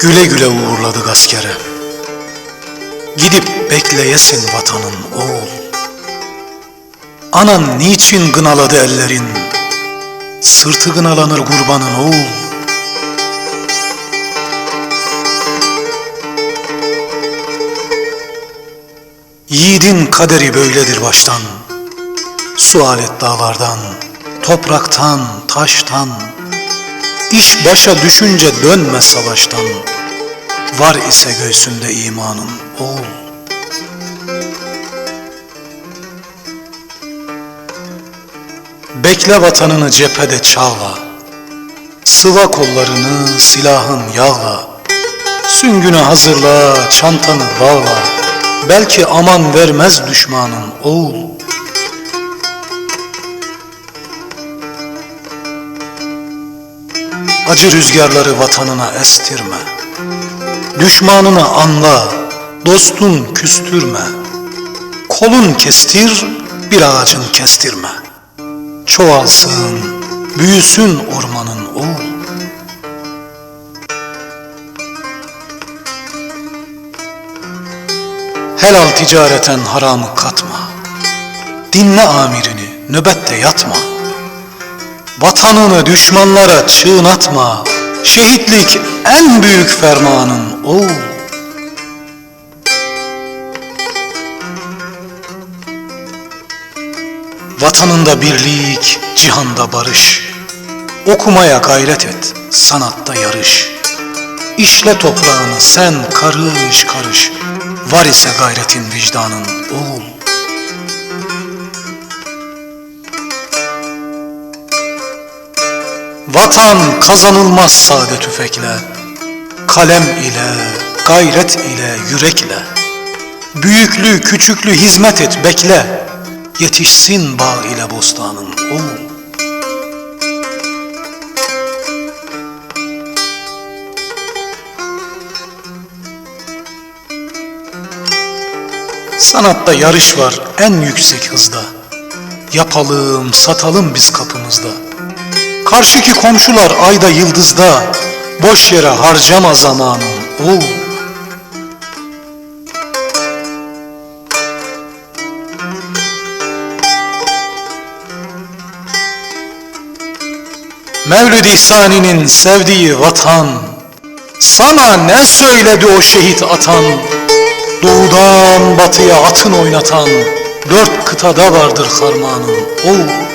Güle güle uğurladık askere. Gidip bekleyesin vatanın oğul. Anan niçin gınaladı ellerin? Sırtı gınalanır kurbanın oğul. Yiğidin kaderi böyledir baştan. Sual et dağlardan, topraktan, taştan. İş başa düşünce dönme savaştan. Var ise göğsünde imanın oğul. Bekle vatanını cephede çağla. Sıva kollarını silahın yağla. Süngünü hazırla, çantanı bağla. Belki aman vermez düşmanın oğul. Acı rüzgarları vatanına estirme. Düşmanını anla, dostun küstürme. Kolun kestir, bir ağacın kestirme. Çoğalsın, büyüsün ormanın oğul. Helal ticareten haramı katma. Dinle amirini, nöbette yatma. Vatanını düşmanlara çığnatma. Şehitlik en büyük fermanın oğul. Vatanında birlik, cihanda barış. Okumaya gayret et, sanatta yarış. İşle toprağını sen karış karış. Var ise gayretin vicdanın oğul. Vatan kazanılmaz sade tüfekle, kalem ile, gayret ile, yürekle. Büyüklü, küçüklü hizmet et, bekle. Yetişsin bağ ile bostanın oğul. Sanatta yarış var en yüksek hızda. Yapalım, satalım biz kapımızda. Karşıki komşular ayda yıldızda. Boş yere harcama zamanın oğul. Mevlid İhsani'nin sevdiği vatan Sana ne söyledi o şehit atan Doğudan batıya atın oynatan Dört kıtada vardır harmanın oğul